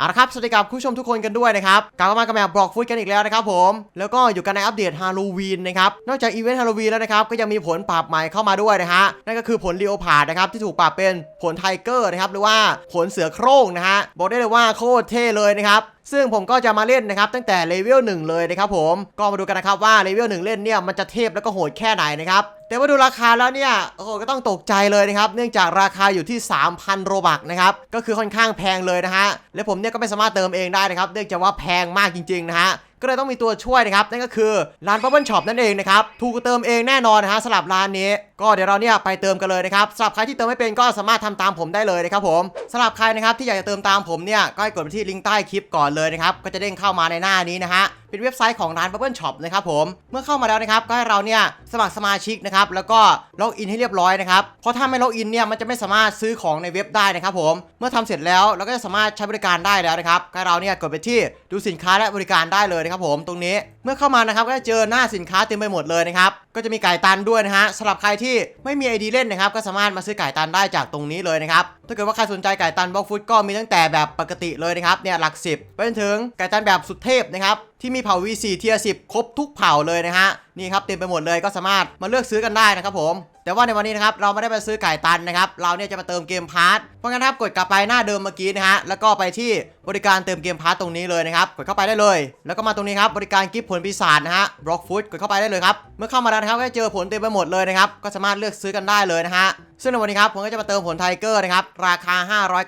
เอาละครับ สวัสดีครับคุณผู้ชมทุกคนกันด้วยนะครับกลับมากับแมวบล็อกฟุตกันอีกแล้วนะครับผม แล้วก็อยู่กันในอัปเดตฮาโลวีนนะครับ นอกจากอีเวนต์ฮาโลวีนแล้วนะครับ ก็ยังมีผลปรับใหม่เข้ามาด้วยนะฮะ นั่นก็คือผลลีโอพาร์ดนะครับ ที่ถูกปรับเป็นผลไทเกอร์นะครับ หรือว่าผลเสือโคร่งนะฮะ บอกได้เลยว่าโคตรเท่เลยนะครับ ซึ่งผมก็จะมาเล่นนะครับตั้งแต่เลเวล1เลยนะครับผมก็มาดูกันนะครับว่าเลเวล1เล่นเนี่ยมันจะเทพแล้วก็โหดแค่ไหนนะครับแต่ว่าดูราคาแล้วเนี่ยโอ้โหก็ต้องตกใจเลยนะครับ เนื่องจากราคาอยู่ที่ 3,000 โรบักนะครับ ก็คือค่อนข้างแพงเลยนะฮะ และผมเนี่ยก็ไม่สามารถเติมเองได้นะครับ เนื่องจากว่าแพงมากจริงๆนะฮะ ก็เลยต้องมีตัวช่วยนะครับ นั่นก็คือร้าน Bubble Shop นั่นเองนะครับ ถูกเติมเองแน่นอนนะฮะสำหรับร้านนี้ ก็เดี๋ยวเราเนี่ยไปเติมกันเลยนะครับสำหรับใครที่เติมไม่เป็นก็สามารถทำตามผมได้เลยนะครับผมสำหรับใครนะครับที่อยากจะเติมตามผมเนี่ยก็ให้กดไปที่ลิงก์ใต้คลิปก่อนเลยนะครับก็จะเด้งเข้ามาในหน้านี้นะฮะเป็นเว็บไซต์ของร้าน Bubble Shop นะครับผม เมื่อเข้ามาแล้วนะครับก็ให้เราเนี่ยสมัครสมาชิกนะครับแล้วก็ล็อกอินให้เรียบร้อยนะครับ เพราะถ้าไม่ล็อกอินเนี่ยมันจะไม่สามารถซื้อของในเว็บได้นะครับผม เมื่อทำเสร็จแล้วเราก็จะสามารถใช้บริการได้แล้วนะครับก็ให้เราเนี่ยกดไปที่ดูสินค้าและบริการได้เลยนะครับผมตรงนี้เมื่อเข้ามานะครับก็จะเจอหน้าสินค้าเต็มไปหมดเลยนะครับก็จะมีไก่ตันด้วยนะฮะสำหรับใครที่ไม่มีไอดีเล่นนะครับก็สามารถมาซื้อไก่ตันได้จากตรงนี้เลยนะครับถ้าเกิดว่าใครสนใจไก่ตันบล็อกฟุตก็มีตั้งแต่แบบปกติเลยนะครับเนี่ยหลักสิบไปจนถึงไก่ตันแบบสุดเทพนะครับที่มีเผ่า V4 เทียร์10ครบทุกเผ่าเลยนะฮะนี่ครับเต็มไปหมดเลยก็สามารถมาเลือกซื้อกันได้นะครับผมแต่ว่าในวันนี้นะครับเราไม่ได้ไปซื้อไก่ตันนะครับเราเนี่ยจะมาเติมเกมพาร์ทเพราะงั้นครับกดกลับไปหน้าเดิมเมื่อกี้นะฮะแล้วก็ไปที่ บริการเติมเกมพาร์ทตรงนี้เลยนะครับ กดเข้าไปได้เลย แล้วก็มาตรงนี้ครับ บริการกิฟต์ผลปีศาจนะฮะบล็อกฟุตกดเข้าไปได้เลยครับ เมื่อเข้ามาแล้วนะครับก็จะเจอผลเต็มไปหมดเลยนะครับ ก็สามารถเลือกซื้อกันได้เลยนะฮะ ซึ่งในวันนี้ครับผมก็จะมาเติมผลไทเกอร์นะครับ ราคา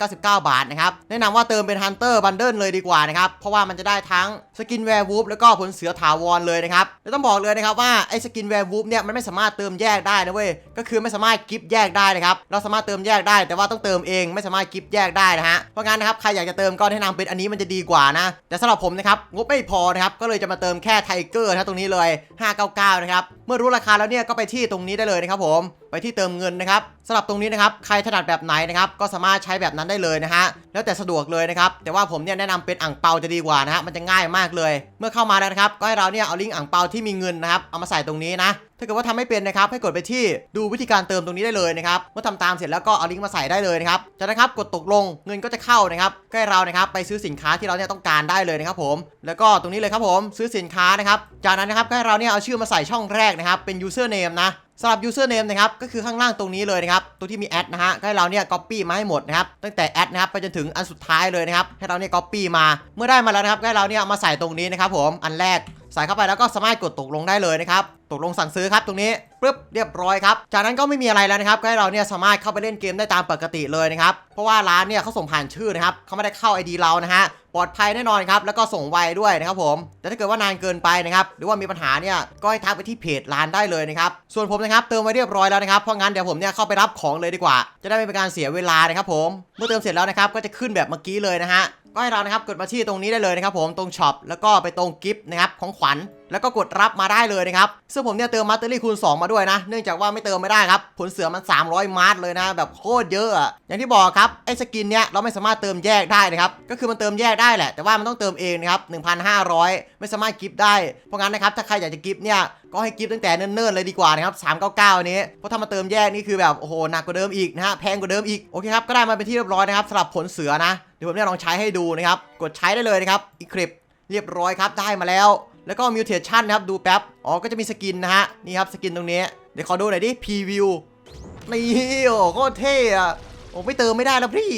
599 บาทนะครับ แนะนำว่าเติมเป็นฮันเตอร์บันเดิลเลยดีกว่านะครับ เพราะว่ามันจะได้ทั้งสกินแวร์วูฟแล้วก็ผลเสือถาวรเลยนะครับแล้วต้องบอกเลยนะครับว่าไอ้สกินแวร์วูฟเนี่ยมันไม่สามารถเติมแยกได้นะเว้ย ก็คือไม่สามารถกิฟต์แยกได้นะครับ เราสามารถเติมแยกได้ แต่ว่าต้องเติมเองไม่สามารถกิฟต์แยกได้นะฮะ เพราะงั้นนะครับใครอยากจะเติมก็แนะนเป็นอันนี้มันจะดีกว่านะแต่สำหรับผมนะครับงบไม่พอนะครับก็เลยจะมาเติมแค่ไทเกอร์นะตรงนี้เลย 599 นะครับเมื่อรู้ราคาแล้วเนี่ยก็ไปที่ตรงนี้ได้เลยนะครับผมไปที่เติมเงินนะครับสำหรับตรงนี้นะครับใครถนัดแบบไหนนะครับก็สามารถใช้แบบนั้นได้เลยนะฮะแล้วแต่สะดวกเลยนะครับแต่ว่าผมเนี่ยแนะนำเป็นอ่างเปาจะดีกว่านะฮะมันจะง่ายมากเลย เมื่อเข้ามาแล้วนะครับก็ให้เราเนี่ยเอาลิงก์อ่างเปาที่มีเงินนะครับเอามาใส่ตรงนี้นะ ถ้าเกิดว่าทำไม่เป็นนะครับให้กดไปที่ดูวิธีการเติมตรงนี้ได้เลยนะครับเมื่อทำตามเสร็จแล้วก็เอาลิงก์มาใส่ได้เลยนะครับจากนั้นครับกดตกลงเงินก็จะเข้านะครับก็ให้เรานะครับไปซื้อสินค้าที่เราเนี่ยต้องการได้เลยนะครับผมแล้วก็ตรงนี้เลยครับผมซื้อสินค้านะครับจากนั้นนะครับให้เราเนี่ยเอาชื่อมาใส่ช่องแรกนะครับเป็น username นะสำหรับ username นะครับก็คือข้างล่างตรงนี้เลยนะครับตัวที่มีแอดนะฮะให้เราเนี่ย copy มาให้หมดนะครับตั้งแต่แอดนะครับไปจนถึงอันสุดท้ายเลยนะครับให้เราเนี่ย copy มาเมื่อได้มาแล้วนะครับให้เราเนี่ยมาใส่ตรงนี้นะครับผมอันแรกใส่เข้าไปแล้วก็สามารถกดตกลงได้เลยนะครับ ตกลงสั่งซื้อครับตรงนี้ปึ๊บเรียบร้อยครับ จากนั้นก็ไม่มีอะไรแล้วนะครับก็ให้เราเนี่ยสามารถเข้าไปเล่นเกมได้ตามปกติเลยนะครับ เพราะว่าร้านเนี่ยเขาส่งผ่านชื่อนะครับเขาไม่ได้เข้า ID เรานะฮะปลอดภัยแน่นอนครับ แล้วก็ส่งไวด้วยนะครับผม แต่ถ้าเกิดว่านานเกินไปนะครับ หรือว่ามีปัญหาเนี่ย ก็ให้ทักไปที่เพจร้านได้เลยนะครับ ส่วนผมนะครับเติมไว้เรียบร้อยแล้วนะครับ เพราะงั้นเดี๋ยวผมเนี่ยเข้าไปรับของเลยดีกว่า จะได้ไม่เป็นการเสียเวลานะครับผม เมื่อเติมเสร็จแล้วนะครับ ก็จะขึ้นแบบเมื่อกี้เลยนะฮะ ก็ให้เรานะครับกดมาที่ตรงนี้ได้เลยนะครับผมตรงช็อปแล้วก็ไปตรงกิฟต์นะครับของขวัญแล้วก็กดรับมาได้เลยนะครับ ซึ่งผมเนี่ยเติมมัตเตอรี่คูณ 2 มาด้วยนะ เนื่องจากว่าไม่เติมไม่ได้ครับ ผลเสือมัน 300 มาร์ทเลยนะ แบบโคตรเยอะอะอย่างที่บอกครับ ไอ้สกินเนี่ยเราไม่สามารถเติมแยกได้นะครับ ก็คือมันเติมแยกได้แหละ แต่ว่ามันต้องเติมเองนะครับ 1,500 ไม่สามารถกิฟต์ได้ เพราะงั้นนะครับ ถ้าใครอยากจะกิฟต์เนี่ย ก็ให้กิฟต์ตั้งแต่เนิ่นๆเลยดีกว่านะครับ399 นี้ เพราะถ้ามาเติมแยกนี่คือแบบโอ้โหหนักกว่าเดิมอีกนะฮะแพงกว่าเดิมอีกโอเคครับก็ได้มาเป็นที่เรียบร้อยนะครับสำหรับผลเสือนะเดี๋ยวผมเนี่ยลองใช้ให้ดูนะครับกดใช้ได้เลยนะครับอีคลิปเรียบร้อยครับได้มาแล้วแล้วก็มิวเทชันนะครับดูแป๊บอ๋อก็จะมีสกินนะฮะนี่ครับสกินตรงนี้เดี๋ยวขอดูหน่อยดิพรีวิวนี่โอ้โคตรเท่อะโอ้ไม่เติมไม่ได้แล้วพี่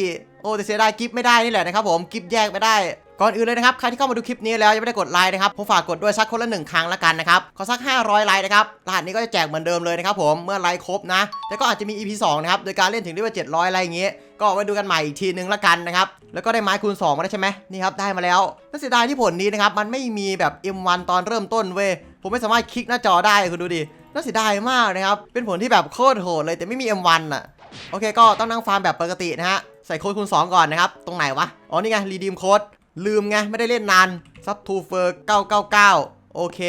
โอ้แต่เสียดายกิฟต์ไม่ได้นี่แหละนะครับผมกิฟต์แยกไม่ได้ ก่อนอื่นเลยนะครับใครที่เข้ามาดูคลิปนี้แล้วยังไม่ได้กดไลค์นะครับผมฝากกดด้วยสักคนละหนึ่งครั้งละกันนะครับขอสัก 500ไลค์นะครับรหัสนี้ก็จะแจกเหมือนเดิมเลยนะครับผมเมื่อไลค์ครบนะแต่ก็อาจจะมี EP 2นะครับโดยการเล่นถึงได้ว่า700อะไรอย่างเงี้ยก็ไว้ดูกันใหม่อีกทีนึงละกันนะครับแล้วก็ได้ไม้คูณ2มาแล้ใช่ไหมนี่ครับได้มาแล้วน่าเสียดายที่ผลนี้นะครับมันไม่มีแบบ M1 ตอนเริ่มต้นเว้ยผมไม่สามารถคลิกหน้าจอได้คุณดูดิน่าเสียดายมากนะครับเป็นผลที่แบบโคตรโหดเลยแต่ไม่มี M1 อะโอเคก็ต้องนั่งฟาร์มแบบปกตินะฮะใส่โค้ดคูณ2ก่อนนะครับตรงไหนวะอ๋อนี่ไงรีดีมโค้ด ลืมไง ไม่ได้เล่นนานซับทูเฟอร์999 โอเค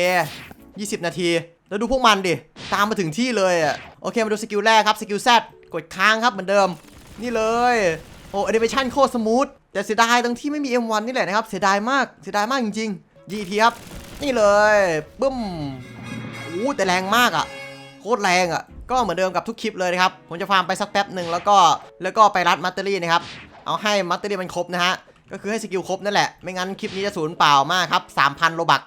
20 นาที แล้วดูพวกมันดิ ตามมาถึงที่เลยอะโอเค มาดูสกิลแรกครับสกิลแซดกดค้างครับเหมือนเดิม นี่เลย โอ้แอนิเมชันโคตรสมูทแต่เสียดายตรงที่ไม่มี M1 นี่แหละนะครับเสียดายมากเสียดายมากจริงๆยีทีครับนี่เลยบึ้มโอ้แต่แรงมากอะโคตรแรงอะก็เหมือนเดิมกับทุกคลิปเลยนะครับ ผมจะฟาร์มไปสักแป๊บหนึ่งแล้วก็แล้วก็ไปรัดมัตเตอรี่นะครับ เอาให้มัตเตอรี่มันครบนะฮะ ก็คือให้สกิลครบนั่นแหละ ไม่งั้นคลิปนี้จะสูญเปล่ามากครับ 3,000 โลบัก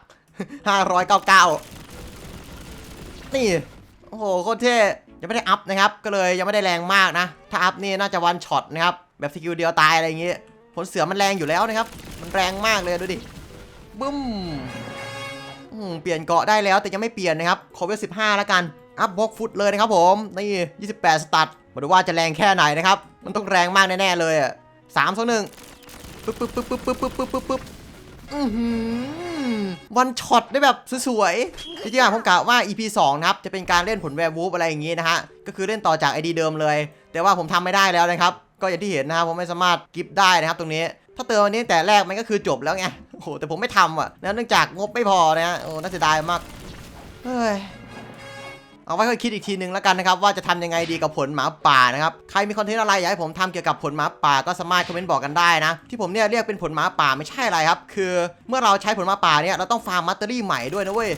599 นี่ โอ้โห โคตรเท่ยังไม่ได้อัพนะครับ ก็เลยยังไม่ได้แรงมากนะ ถ้าอัพนี่น่าจะวันช็อตนะครับ แบบสกิลเดียวตายอะไรอย่างงี้ ผลเสือมันแรงอยู่แล้วนะครับ มันแรงมากเลยดูดิ บึ้มเปลี่ยนเกาะได้แล้วแต่ยังไม่เปลี่ยนนะครับ ขอเวล15แล้วกัน อัพบล็อกฟุตเลยนะครับผม นี่28 สตัดมาดูว่าจะแรงแค่ไหนนะครับ มันต้องแรงมากแน่ๆเลยอะสามสองหนึ่ง ปึ๊บปึ๊บปึ๊บปึ๊บปึ๊บปึ๊บปึ๊บปึ๊บอือหือวันช็อตได้แบบสวยๆจริงๆผมกะว่า EP 2นะครับ จะเป็นการเล่นผลแวร์วูฟอะไรอย่างงี้นะฮะ ก็คือเล่นต่อจาก ID เดิมเลย แต่ว่าผมทำไม่ได้แล้วนะครับ ก็อย่างที่เห็นนะครับผมไม่สามารถกิฟได้นะครับ ตรงนี้ ถ้าเติมอันนี้แต่แรกมันก็คือจบแล้วไง โอ้โห แต่ผมไม่ทำอะเนื่องจากงบไม่พอนะฮะ โอ้ น่าเสียดายมาก เฮ้ย เอาไว้ค่อยคิดอีกทีนึงแล้วกันนะครับว่าจะทำยังไงดีกับผลหมาป่านะครับใครมีคอนเทนต์อะไรอยากให้ผมทำเกี่ยวกับผลหมาป่าก็สามารถคอมเมนต์บอกกันได้นะ ที่ผมเนี่ยเรียกเป็นผลหมาป่าไม่ใช่อะไรครับ คือเมื่อเราใช้ผลหมาป่าเนี่ยเราต้องฟาร์มมัตเตอรี่ใหม่ด้วยนะเว้ย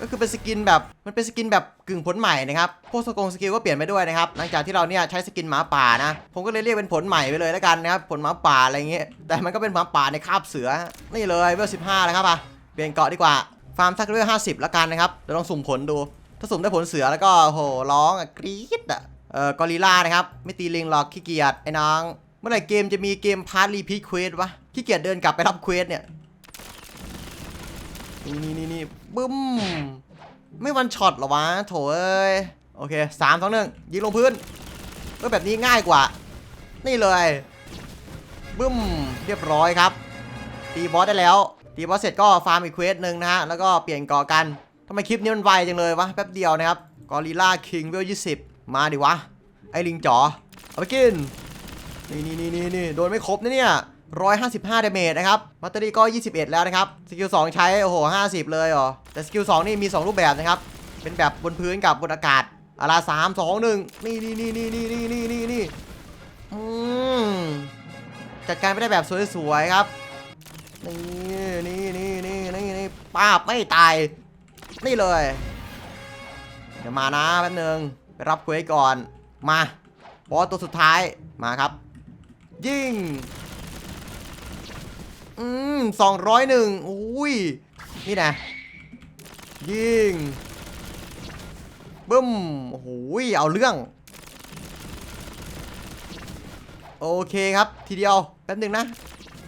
ก็คือเป็นสกินแบบมันเป็นสกินแบบกึ่งผลใหม่นะครับพวกสกงสกิลก็เปลี่ยนไปด้วยนะครับหลังจากที่เราเนี่ยใช้สกินหมาป่านะ ผมก็เลยเรียกเป็นผลใหม่ไปเลยแล้วกันนะครับผลหมาป่าอะไรเงี้ยแต่มันก็เป็นหมาป่าในคาบเสือนี่เลยเวลสิบห้าแล้วครับอะเปลี่ยนเกาะดีกว่าฟาร์มสักเรื่องห้าสิบแล้วกันนะครับเดี๋ยวลองสุ่มผลดู ถ้าสุ่มได้ผลเสือแล้วก็โหร้องอะกรี๊ดอะเออกอริล่านะครับไม่ตีลิงหรอกขี้เกียจไอ้น้อง เมื่อไหร่เกมจะมีเกมพาร์ทรีพีทเควสวะขี้เกียจเดินกลับไปรับเควสเนี่ยนี่นี่นี่นี่บึ้มไม่วันช็อตหรอวะโถเอ้ยโอเคสามสองหนึ่งยิงลงพื้นเออแบบนี้ง่ายกว่า นี่เลยบึ้มเรียบร้อยครับ ตีบอสได้แล้ว ตีบอสเสร็จก็ฟาร์มอีกเควสหนึ่งนะฮะแล้วก็เปลี่ยนกาะกัน ทำไมคลิปนี้มันไวจังเลยวะ แป๊บเดียวนะครับ กอริล่าคิงเวลยี่สิบมาดิวะ ไอ้ลิงจ๋อ เอาไปกิน นี่นี่นี่นี่นี่โดนไม่ครบนะเนี่ย155เดเมจนะครับมัตเตอรี่ก็21แล้วนะครับ สกิล2ใช้ โอ้โห50เลยเหรอ แต่สกิล2นี่มี2รูปแบบนะครับ เป็นแบบบนพื้นกับบนอากาศอาราสามสองหนึ่งนี่นี่นี่นี่นี่นี่นี่นี่นี่อืมจัดการไม่ได้แบบสวยๆครับ นี่นี่นี่นี่นี่นี่ป้าบไม่ตาย นี่เลย เดี๋ยวมานะแป๊บนึงไปรับเควสก่อน มาบอสตัวสุดท้ายมาครับ ยิงอืมสองร้อยหนึ่งอุ้ย นี่นะยิงบึ้มโอ้โหเอาเรื่อง โอเคครับทีเดียวแป๊บหนึงนะ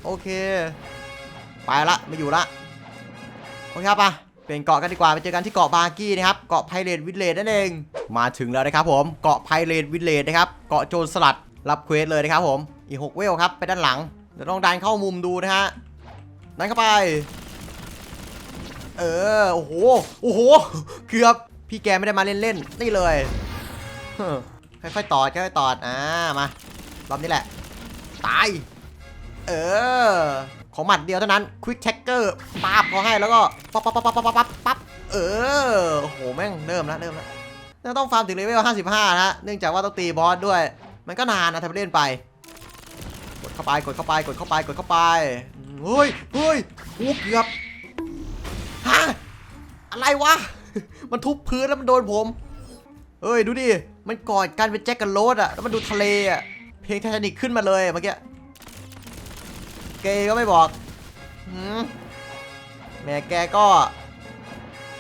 โอเค ไปละไม่อยู่ละ โอเคครับปะ เปลี่ยนเกาะกันดีกว่าไปเจอกันที่เกาะบาร์กี้นะครับเกาะไพเรตวิเลจนั่นเอง มาถึงแล้วนะครับผมเกาะไพเรตวิเลจนะครับเกาะโจรสลัดรับเควสเลยนะครับผมอีก 6 เวลครับไปด้านหลังเดี๋ยวลองดันเข้ามุมดูนะฮะดันเข้าไปเออโอ้โหโอ้โหเกือบพี่แกไม่ได้มาเล่นๆนี่เลยค่อยๆตอดค่อยๆตอดอ่ามารอบนี้แหละ ตาย เออ ของหมัดเดียวเท่านั้นควิกแท็กเกอร์ปาบเขาให้แล้วก็ปั๊บปั๊บปั๊บปั๊บปั๊บปั๊บเออโหแม่งเริ่มแล้วเริ่มแล้วแล้วต้องฟาร์มถึงเลเวล55นะฮะเนื่องจากว่าต้องตีบอสด้วย มันก็นานนะทำเล่นไป กดเข้าไปกดเข้าไปกดเข้าไปกดเข้าไปเฮ้ยเฮ้ยโอ้เกือบฮะอะไรวะ มันทุบพื้นแล้วมันโดนผมเฮ้ยดูดิมันกอดกันเป็นแจ็คกันโรดอะแล้วมันดูทะเลอะเพลงไททานิกขึ้นมาเลยเมื่อกี้ กก็ไม่บอกหืมแหม่แกก็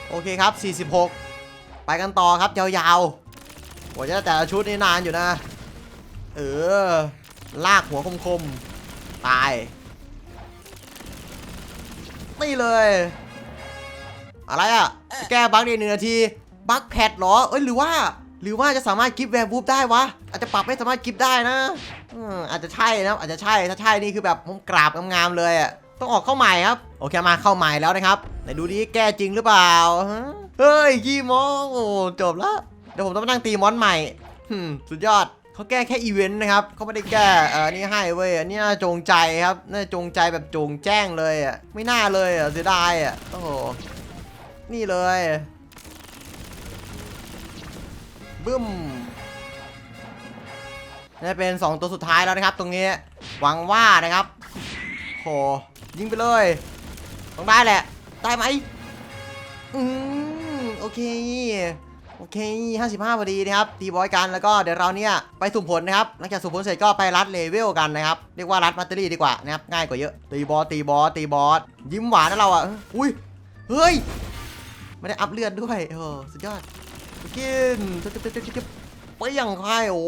โอเคครับ 46 ไปกันต่อครับยาวๆกว่าจะแต่ละชุดนี่นานอยู่นะ เออ ลากหัวคมๆ ตาย นี่เลย อะไรอะ แก้บั๊กในหนึ่งนาที บั๊กแพดเหรอ เอ้ยหรือว่า หรือว่าจะสามารถกิฟต์แวร์บูฟได้วะ อาจจะปรับให้สามารถกิฟต์ได้นะอาจจะใช่นะ อาจจะใช่ ถ้าใช่นี่คือแบบผมกราบงามๆเลยอะ ต้องออกเข้าใหม่ครับ โอเคมาเข้าใหม่แล้วนะครับไหนดูดิแก้จริงหรือเปล่า เฮ้ยยี่มองโอ้จบแล้วเดี๋ยวผมต้องมานั่งตีมอนใหม่สุดยอดเขาแก้แค่อีเวนต์นะครับเขาไม่ได้แก้เออนี่ให้เว้ยอันนี้น่าจงใจครับน่าจงใจแบบจงแจ้งเลยอะไม่น่าเลยอะเสียดายอะโอ้โหนี่เลย บึ้มนี่เป็น 2 ตัวสุดท้ายแล้วนะครับ ตรงนี้ หวังว่านะครับ โห ยิงไปเลย ต้องได้แหละ ได้ไหม อืมโอเค โอเค 55พอดีนะครับ ตีบอยกัน แล้วก็เดี๋ยวเราเนี่ย ไปสุ่มผลนะครับ หลังจากสุ่มผลเสร็จก็ไปรัดเลเวลกันนะครับ เรียกว่ารัดมัตเตอรี่ดีกว่านะครับ ง่ายกว่าเยอะ ตีบอส ตีบอส ตีบอส ยิ้มหวานนะเราอะ อุ้ย เฮ้ย ไม่ได้อัพเลือดด้วยเออสุดยอด กินจิ๊บจิ๊บจิ๊บจิ๊บไปยังไงโอ้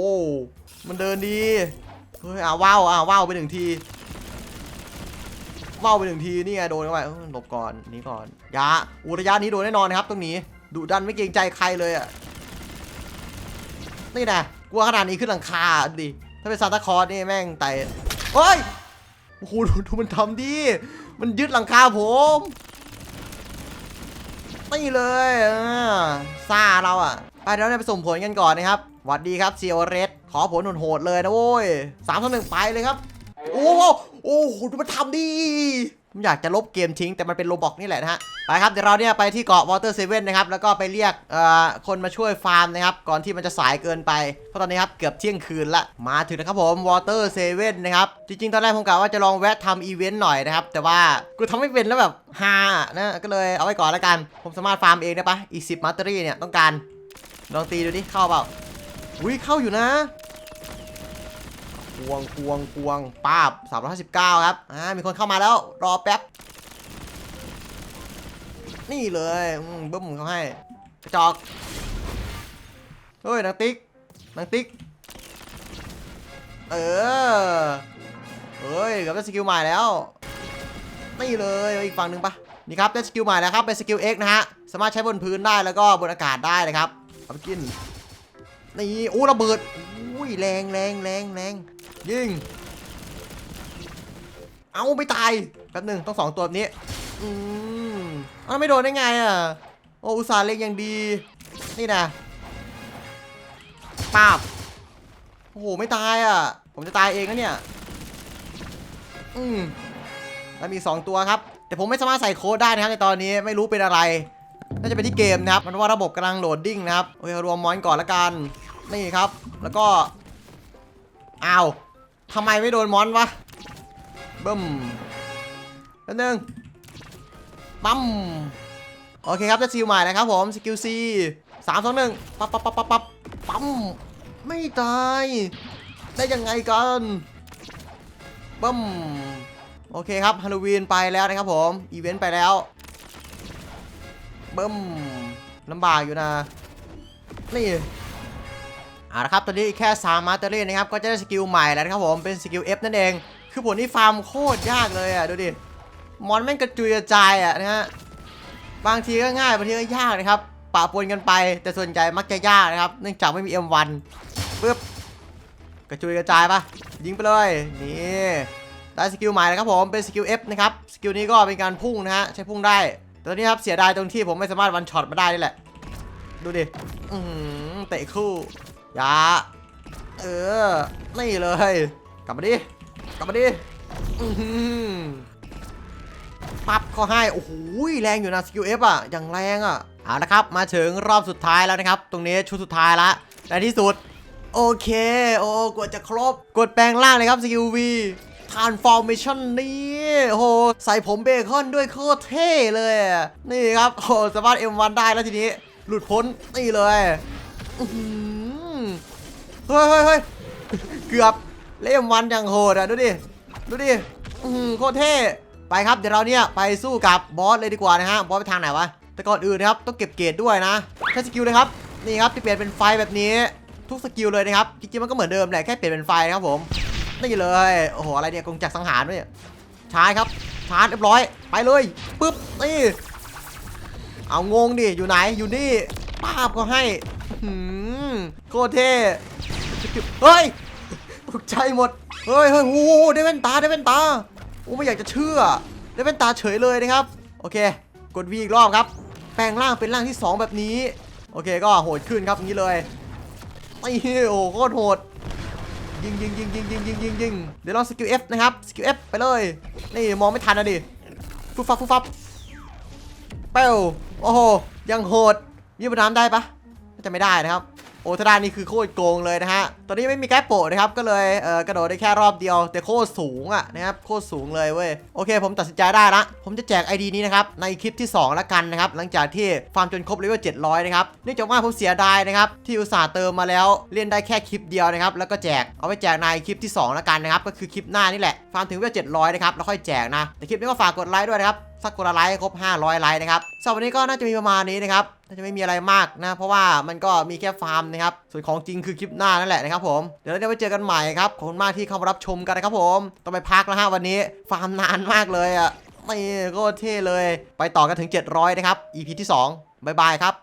มันเดินดี เฮ้ยอะว้าวอะว้าวไปหนึ่งทีว้าวไปหนึ่งทีนี่ไงโดนเข้าไปหลบก่อนนี่ก่อนยาอุระยะนี้โดนแน่นอนนะครับตรงนี้ดุดันไม่เกรงใจใครเลยอะนี่นะกลัวขนาดนี้ขึ้นหลังคาดิถ้าเป็นซานตาคลอสนี่แม่งไต่เฮ้ยโอ้โหดูดูมันทำดิมันยึดหลังคาผม นี่เลยอ่าซ่าเราอะ ไปเดี๋ยวเราไปส่งผลกันก่อนนะครับหวัดดีครับซีโอเรสขอผลโหดเลยนะโว้ยสามต่อหนึ่งไปเลยครับ โอ้โหโอ้โหดูมันทำดี ผมอยากจะลบเกมทิ้งแต่มันเป็นโลบอกนี่แหละนะฮะไปครับเดี๋ยวเราเนี่ยไปที่เกาะวอเตอร์เซเว่นนะครับแล้วก็ไปเรียกเอ่อคนมาช่วยฟาร์มนะครับก่อนที่มันจะสายเกินไปเพราะตอนนี้ครับเกือบเที่ยงคืนละมาถึงนะครับผมวอเตอร์เซเว่นนะครับจริงๆ ตอนแรกผมกะว่าจะลองแวะทำอีเวนต์หน่อยนะครับแต่ว่ากูทำไม่เป็นแล้วแบบฮานะก็เลยเอาไว้ก่อนแล้วกัน ผมสามารถฟาร์มเองได้ปะอีก10มัตเตอรี่เนี่ยต้องการลองตีดูดิเข้าเปล่าอุ้ยเข้าอยู่นะ ควงควงควงป้าบ359 ครับ อ่า มีคนเข้ามาแล้ว รอแป๊บ นี่เลยอืมบึ้มเขาให้กระจอก เฮ้ยนางติ๊กนางติ๊ก เออเฮ้ยกับได้สกิลใหม่แล้ว นี่เลยอีกฝั่งหนึ่งปะนี่ครับได้สกิลใหม่แล้วครับ เป็นสกิล X นะฮะ สามารถใช้บนพื้นได้แล้วก็บนอากาศได้เลยครับ เอาไปกิน นี่ โอ้ระเบิดอุ้ยแรงแรงแรงแรง ยิง เอาไม่ตายแป๊บหนึงต้องสองตัวนี้ อืมอ้าวไม่โดนได้ไงอะ โอ้อุตส่าห์เล็งอย่างดี นี่นะปาบโอ้โห ไม่ตายอะ ผมจะตายเองนะเนี่ย อืมแล้วมี2ตัวครับ แต่ผมไม่สามารถใส่โค้ดได้นะครับในตอนนี้ไม่รู้เป็นอะไรน่าจะเป็นที่เกมนะครับ มันว่าระบบกำลังโหลดดิ้งนะครับ โอเครวมมอนก่อนละกัน นี่ครับ แล้วก็ อ้าว ทำไมไม่โดนมอนวะบึ้มแล้วนึงปั๊มโอเคครับจะซิลใหม่นะครับผมสกิลซีสามสองหนึ่งปั๊บปั๊บปั๊บปั๊บปั๊บปั๊มไม่ตาย ได้ยังไงกันปั๊มโอเคครับฮาโลวีนไปแล้วนะครับผม อีเวนต์ไปแล้วบึ้มลำบากอยู่นะ นี่ เอาละครับตอนนี้อีกแค่3มาสเตอรี่นะครับก็จะได้สกิลใหม่แล้วนะครับผมเป็นสกิล F นั่นเอง คือผลที่ฟาร์มโคตรยากเลยอะดูดิมอนแม่งกระจุยกระจายอะนะฮะบางทีก็ง่ายบางทีก็ยากนะครับปะปนกันไป แต่ส่วนใหญ่มักจะยากนะครับ เนื่องจากไม่มี M1 ปึ๊บกระจุยกระจายปะยิงไปเลยนี่ได้สกิลใหม่แล้วครับผมเป็นสกิล F นะครับสกิลนี้ก็เป็นการพุ่งนะฮะใช้พุ่งได้แตอนนี้ครับเสียดายตรงที่ผมไม่สามารถวันช็อตมาได้นี่แหละ ดูดิอือหือเตะคู่ อยาเออ นี่เลย กลับมาดิ กลับมาดิปั๊บเขาให้ โอ้โห แรงอยู่นะสกิลเอฟอะ อย่างแรงอะ เอาละครับ มาถึงรอบสุดท้ายแล้วนะครับ ตรงนี้ชุดสุดท้ายละในที่สุด โอเค โอ้กดจะครบ กดแปลงร่างเลยครับสกิลวีทานฟอร์เมชันนี่โอ้โห ใส่ผมเบคอนด้วยโคตรเท่เลย นี่ครับโอ้สามารถ M1 ได้แล้วทีนี้ หลุดพ้น นี่เลย เฮ้ยเฮ้ยเฮ้ยเกือบเล่มวันอย่างโหดอะดูดิดูดิอื้อหือโคตรเท่ไปครับเดี๋ยวเราเนี่ยไปสู้กับบอสเลยดีกว่านะฮะบอสไปทางไหนวะแต่ก่อนอื่นนะครับต้องเก็บเกรดด้วยนะใช้สกิลเลยครับนี่ครับที่เปลี่ยนเป็นไฟแบบนี้ทุกสกิลเลยนะครับจริงๆมันก็เหมือนเดิมแหละแค่เปลี่ยนเป็นไฟนะครับผมนี่เลยโอ้โหอะไรเนี่ยกงจักรสังหารด้วยชาร์จครับชาร์จเรียบร้อยไปเลยปึ๊บนี่เอางงดิอยู่ไหนอยู่นี่ป้าบก็ให้หืมโคตรเท่ เฮ้ยตกใจหมด เฮ้ยเฮ้ยโอ้โหได้แว่นตาได้แว่นตาโอ้ไม่อยากจะเชื่อ ได้เป็นตาเฉยเลยนะครับ โอเค กด V อีกรอบครับ แปลงร่างเป็นร่างที่ 2 แบบนี้ โอเคก็โหดขึ้นครับอย่างนี้เลยไอ้โอ้โคตรโหดยิงยิงยิงยิงยิงยิงยิงยิงเดี๋ยวลองสกิล F นะครับ สกิล F ไปเลย นี่มองไม่ทันนะดิ ฟุบฟับฟุบฟับเป้วโอ้โห ยังโหดยืมน้ำได้ปะจะไม่ได้นะครับ โอ้ทาดานนี่คือโคตรโกงเลยนะฮะ ตอนนี้ไม่มีแก๊ปโปะนะครับ ก็เลยเออกระโดดได้แค่รอบเดียว แต่โคตรสูงอะนะครับ โคตรสูงเลยเว้ย โอเค ผมตัดสินใจได้ละ ผมจะแจก ID นี้นะครับ ในคลิปที่ 2ล้วกันนะครับ หลังจากที่ฟาร์มจนครบเลเวล700 นะครับ เนื่องจากว่าผมเสียดายนะครับ ที่อุตส่าห์เติมมาแล้ว เล่นได้แค่คลิปเดียวนะครับ แล้วก็แจก เอาไปแจกในคลิปที่2ล้วกันนะครับ ก็คือคลิปหน้านี่แหละ ฟาร์มถึงเลเวล700 นะครับ แล้วค่อยแจกนะ แต่คลิปนี้ก็ฝากกดไลค์ด้วยนะครับ สักคนละไลค์ให้ครบ 500 ไลค์นะครับสำหรับวันนี้ก็น่าจะมีประมาณนี้นะครับน่าจะไม่มีอะไรมากนะ เพราะว่ามันก็มีแค่ฟาร์มนะครับ ส่วนของจริงคือคลิปหน้านั่นแหละนะครับผม เดี๋ยวเราจะไปเจอกันใหม่ครับ ขอบคุณมากที่เข้ามารับชมกันนะครับผม ต้องไปพักแล้วฮะวันนี้ ฟาร์มนานมากเลยอะไม่ก็เท่เลย ไปต่อกันถึง 700 นะครับ EP ที่ 2บายบายครับ